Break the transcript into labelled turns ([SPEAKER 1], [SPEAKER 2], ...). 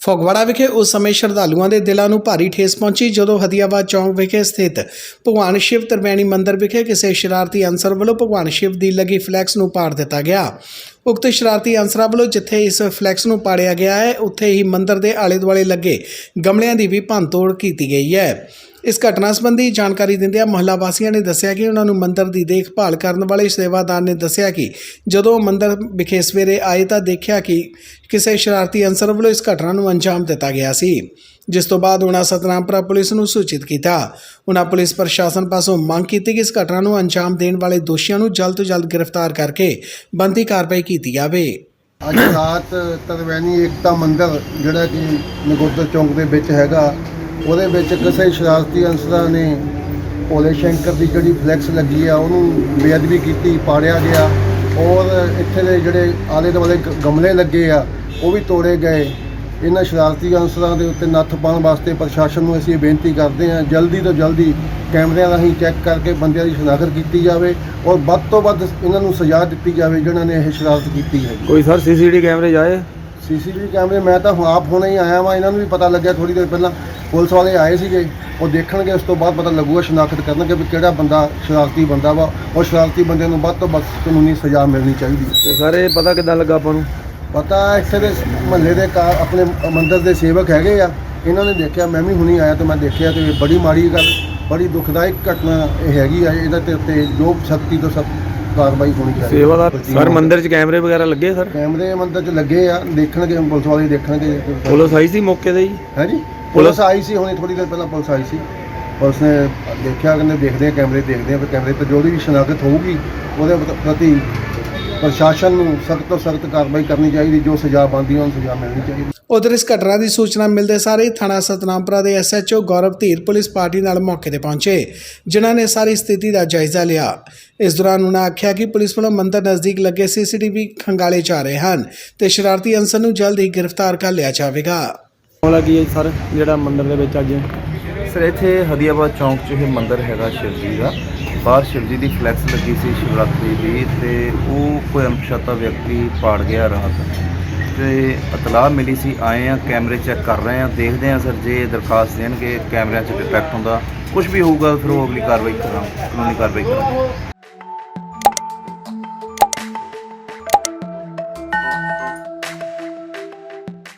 [SPEAKER 1] ਫਗਵਾੜਾ ਵਿਖੇ ਉਸ ਸਮੇਂ ਸ਼ਰਧਾਲੂਆਂ ਦੇ ਦਿਲਾਂ ਨੂੰ ਭਾਰੀ ਠੇਸ ਪਹੁੰਚੀ, ਜਦੋਂ ਹਦੀਆਬਾਦ ਚੌਂਕ ਵਿਖੇ ਸਥਿਤ ਭਗਵਾਨ ਸ਼ਿਵ ਤਰਵੈਣੀ ਮੰਦਿਰ ਵਿਖੇ ਕਿਸੇ ਸ਼ਰਾਰਤੀ ਅਨਸਰ ਵੱਲੋਂ ਭਗਵਾਨ ਸ਼ਿਵ ਦੀ ਲੱਗੀ ਫਲੈਕਸ ਨੂੰ ਪਾੜ ਦਿੱਤਾ ਗਿਆ। ਉਕਤ ਸ਼ਰਾਰਤੀ ਅਨਸਰਾਂ ਵੱਲੋਂ ਜਿੱਥੇ ਇਸ ਫਲੈਕਸ ਨੂੰ ਪਾੜਿਆ ਗਿਆ ਹੈ, ਉੱਥੇ ਹੀ ਮੰਦਰ ਦੇ ਆਲੇ ਦੁਆਲੇ ਲੱਗੇ ਗਮਲਿਆਂ ਦੀ ਵੀ ਭੰਨਤੋੜ ਕੀਤੀ ਗਈ ਹੈ। ਇਸ ਘਟਨਾ ਸੰਬੰਧੀ ਜਾਣਕਾਰੀ ਦਿੰਦਿਆਂ ਮਹੱਲਾ ਵਾਸੀਆਂ ਨੇ ਦੱਸਿਆ ਕਿ ਉਹਨਾਂ ਨੂੰ ਮੰਦਰ ਦੀ ਦੇਖਭਾਲ ਕਰਨ ਵਾਲੇ ਸੇਵਾਦਾਰ ਨੇ ਦੱਸਿਆ ਕਿ ਜਦੋਂ ਮੰਦਰ ਵਿਖੇ ਸਵੇਰੇ ਆਏ ਤਾਂ ਦੇਖਿਆ ਕਿ ਕਿਸੇ ਸ਼ਰਾਰਤੀ ਅਨਸਰ ਵੱਲੋਂ ਇਸ ਘਟਨਾ ਨੂੰ ਅੰਜਾਮ ਦਿੱਤਾ ਗਿਆ ਸੀ। ਜਿਸ ਤੋਂ ਬਾਅਦ ਉਹਨਾਂ ਸਤਨਾਮਪੁਰਾ ਪੁਲਿਸ ਨੂੰ ਸੂਚਿਤ ਕੀਤਾ। ਉਹਨਾਂ ਪੁਲਿਸ ਪ੍ਰਸ਼ਾਸਨ ਪਾਸੋਂ ਮੰਗ ਕੀਤੀ ਕਿ ਇਸ ਘਟਨਾ ਨੂੰ ਅੰਜਾਮ ਦੇਣ ਵਾਲੇ ਦੋਸ਼ੀਆਂ ਨੂੰ ਜਲਦ ਤੋਂ ਜਲਦ ਗ੍ਰਿਫਤਾਰ ਕਰਕੇ ਬੰਦੀ ਕਾਰਵਾਈ ਕੀਤੀ ਜਾਵੇ।
[SPEAKER 2] ਅੱਜ ਰਾਤ ਤਰਵੈਣੀ ਏਕਤਾ ਮੰਦਿਰ, ਜਿਹੜਾ ਕਿ ਨਗੋਦਰ ਚੌਂਕ ਦੇ ਵਿੱਚ ਹੈਗਾ, ਉਹਦੇ ਵਿੱਚ ਕਿਸੇ ਸ਼ਰਾਰਤੀ ਅੰਸਰਾਂ ਨੇ ਭੋਲੇ ਸ਼ੰਕਰ ਦੀ ਜਿਹੜੀ ਫਲੈਕਸ ਲੱਗੀ ਆ, ਉਹਨੂੰ ਬੇਅਦਬੀ ਕੀਤੀ, ਪਾੜਿਆ ਗਿਆ। ਔਰ ਇੱਥੇ ਦੇ ਜਿਹੜੇ ਆਲੇ ਦੁਆਲੇ ਗਮਲੇ ਲੱਗੇ ਆ, ਉਹ ਵੀ ਤੋੜੇ ਗਏ। ਇਹਨਾਂ ਸ਼ਰਾਰਤੀ ਅਨਸਰਾਂ ਦੇ ਉੱਤੇ ਨੱਥ ਪਾਉਣ ਵਾਸਤੇ ਪ੍ਰਸ਼ਾਸਨ ਨੂੰ ਅਸੀਂ ਇਹ ਬੇਨਤੀ ਕਰਦੇ ਹਾਂ ਜਲਦੀ ਤੋਂ ਜਲਦੀ ਕੈਮਰਿਆਂ ਰਾਹੀਂ ਚੈੱਕ ਕਰਕੇ ਬੰਦਿਆਂ ਦੀ ਸ਼ਨਾਖਤ ਕੀਤੀ ਜਾਵੇ ਔਰ ਵੱਧ ਤੋਂ ਵੱਧ ਇਹਨਾਂ ਨੂੰ ਸਜ਼ਾ ਦਿੱਤੀ ਜਾਵੇ ਜਿਨ੍ਹਾਂ ਨੇ ਇਹ ਸ਼ਰਾਰਤ ਕੀਤੀ ਹੈ।
[SPEAKER 3] ਕੋਈ ਸਰ ਸੀਸੀਟੀ ਕੈਮਰੇ ਜਾਏ?
[SPEAKER 2] ਸੀਸੀਟੀਵੀ ਕੈਮਰੇ ਮੈਂ ਤਾਂ ਆਪ ਹੁਣੇ ਹੀ ਆਇਆ ਵਾਂ ਇਹਨਾਂ ਨੂੰ ਵੀ ਪਤਾ ਲੱਗਿਆ ਥੋੜੀ ਦੇਰ ਪਹਿਲਾਂ ਪੁਲਿਸ ਵਾਲੇ ਆਏ ਸੀਗੇ ਉਹ ਦੇਖਣਗੇ ਉਸ ਤੋਂ ਬਾਅਦ ਪਤਾ ਲੱਗੂਗਾ ਸ਼ਨਾਖਤ ਕਰਨਗੇ ਵੀ ਕਿਹੜਾ ਬੰਦਾ ਸ਼ਰਾਰਤੀ ਬੰਦਾ ਵਾ ਉਹ ਸ਼ਰਾਰਤੀ ਬੰਦੇ ਨੂੰ ਵੱਧ ਤੋਂ ਵੱਧ ਕਾਨੂੰਨੀ ਸਜ਼ਾ ਮਿਲਣੀ ਚਾਹੀਦੀ ਹੈ।
[SPEAKER 3] ਸਰ ਇਹ ਪਤਾ ਕਿੱਦਾਂ ਲੱਗਾ ਆਪਾਂ ਨੂੰ?
[SPEAKER 2] ਪਤਾ ਇੱਥੇ ਦੇ ਮਹੱਲੇ ਦੇ ਕਾ ਆਪਣੇ ਮੰਦਿਰ ਦੇ ਸੇਵਕ ਹੈਗੇ ਆ। ਇਹਨਾਂ ਨੇ ਦੇਖਿਆ ਮੈਂ ਵੀ ਹੁਣੀ ਆਇਆ ਤੇ ਮੈਂ ਦੇਖਿਆ ਤੇ ਬੜੀ ਮਾੜੀ ਗੱਲ ਬੜੀ ਦੁਖਦਾਇਕ ਘਟਨਾ ਇਹ ਹੈਗੀ ਆ ਇਹਦੇ ਤੇ ਉੱਤੇ ਜੋ ਸਖਤੀ ਤੋਂ ਸਖਤ ਕਾਰਵਾਈ ਹੋਣੀ ਚਾਹੀਦੀ।
[SPEAKER 3] ਸੇਵਾਦਾਰ ਸਰ ਮੰਦਿਰ 'ਚ ਕੈਮਰੇ ਵਗੈਰਾ ਲੱਗੇ ਸਰ?
[SPEAKER 2] ਕੈਮਰੇ ਮੰਦਿਰ 'ਚ ਲੱਗੇ ਆ ਦੇਖਣਗੇ ਪੁਲਿਸ ਵਾਲੇ ਦੇਖਣਗੇ।
[SPEAKER 3] ਪੁਲਿਸ ਆਈ ਸੀ ਮੌਕੇ ਤੇ ਜੀ?
[SPEAKER 2] ਹੈ ਜੀ ਪੁਲਿਸ ਆਈ ਸੀ ਹੁਣੇ ਥੋੜੀ ਦੇਰ ਪਹਿਲਾਂ ਪੁਲਿਸ ਆਈ ਸੀ। ਪੁਲਿਸ ਨੇ ਦੇਖਿਆ ਕਹਿੰਦੇ ਦੇਖਦੇ ਆ ਕੈਮਰੇ ਦੇਖਦੇ ਆ ਕੈਮਰੇ ਤੇ ਜੋ ਵੀ ਸ਼ਨਾਖਤ ਹੋਊਗੀ ਉਹਦੇ ਪ੍ਰਤੀ ਪ੍ਰਸ਼ਾਸਨ ਨੂੰ ਸਖਤ ਤੋਂ ਸਖਤ ਕਾਰਵਾਈ ਕਰਨੀ ਚਾਹੀਦੀ ਜੋ ਸਜ਼ਾ ਬਣਦੀ ਹੈ ਉਹਨੂੰ ਸਜ਼ਾ ਮਿਲਣੀ ਚਾਹੀਦੀ।
[SPEAKER 1] ਉਧਰ ਇਸ ਘਟਨਾ ਦੀ ਸੂਚਨਾ ਮਿਲਦੇ ਸਾਰੇ ਹੀ ਥਾਣਾ ਸਤਨਾਮਪੁਰਾ ਦੇ SHO Gaurav Dhir police party ਨਾਲ ਮੌਕੇ ਤੇ ਪਹੁੰਚੇ ਜਿਨ੍ਹਾਂ ਨੇ ਸਾਰੀ ਸਥਿਤੀ ਦਾ ਜਾਇਜ਼ਾ ਲਿਆ। ਇਸ ਦੌਰਾਨ ਉਹਨਾਂ ਆਖਿਆ ਕਿ ਪੁਲਿਸ ਵੱਲੋਂ ਮੰਦਰ ਨਜ਼ਦੀਕ ਲੱਗੇ ਸੀਸੀਟੀਵੀ ਖੰਗਾਲੇ ਜਾ ਰਹੇ ਹਨ ਤੇ ਸ਼ਰਾਰਤੀ ਅਨਸਰ ਨੂੰ ਜਲਦ ਹੀ ਗ੍ਰਿਫਤਾਰ ਕਰ ਲਿਆ ਜਾਵੇਗਾ।
[SPEAKER 3] ਮਾਮਲਾ ਕੀ ਹੈ ਜੀ ਸਰ ਜਿਹੜਾ ਮੰਦਿਰ ਦੇ ਵਿੱਚ ਅੱਜ
[SPEAKER 4] ਸਰ ਇੱਥੇ ਹਦੀਆਬਾਦ ਚੌਂਕ 'ਚ ਇਹ ਮੰਦਿਰ ਹੈਗਾ ਸ਼ਿਵ ਜੀ ਦਾ। ਬਾਹਰ ਸ਼ਿਵਜੀ ਦੀ ਫਲੈਕਸ ਲੱਗੀ ਸੀ ਸ਼ਿਵਰਾਤਰੀ ਦੀ ਤੇ ਉਹ ਕੋਈ ਅਣਪਛਾਤਾ ਵਿਅਕਤੀ ਪਾੜ ਗਿਆ ਰਾਤ। ਤੇ ਇਤਲਾਹ ਮਿਲੀ ਸੀ, ਆਏ ਆ ਕੈਮਰੇ ਚੈੱਕ ਕਰ ਰਹੇ ਆ ਦੇਖਦੇ ਆ ਸਰ ਜੇ ਦਰਖਾਸਤ ਦੇਣਗੇ, ਕੈਮਰਿਆਂ 'ਚ ਡਿਟੈਕਟ ਹੁੰਦਾ। ਕੁਝ ਵੀ ਹੋਊਗਾ, ਫਿਰ ਉਹ ਅਗਲੀ ਕਾਰਵਾਈ ਕਰਾਂਗੇ, ਕਾਨੂੰਨੀ ਕਾਰਵਾਈ ਕਰਾਂਗੇ।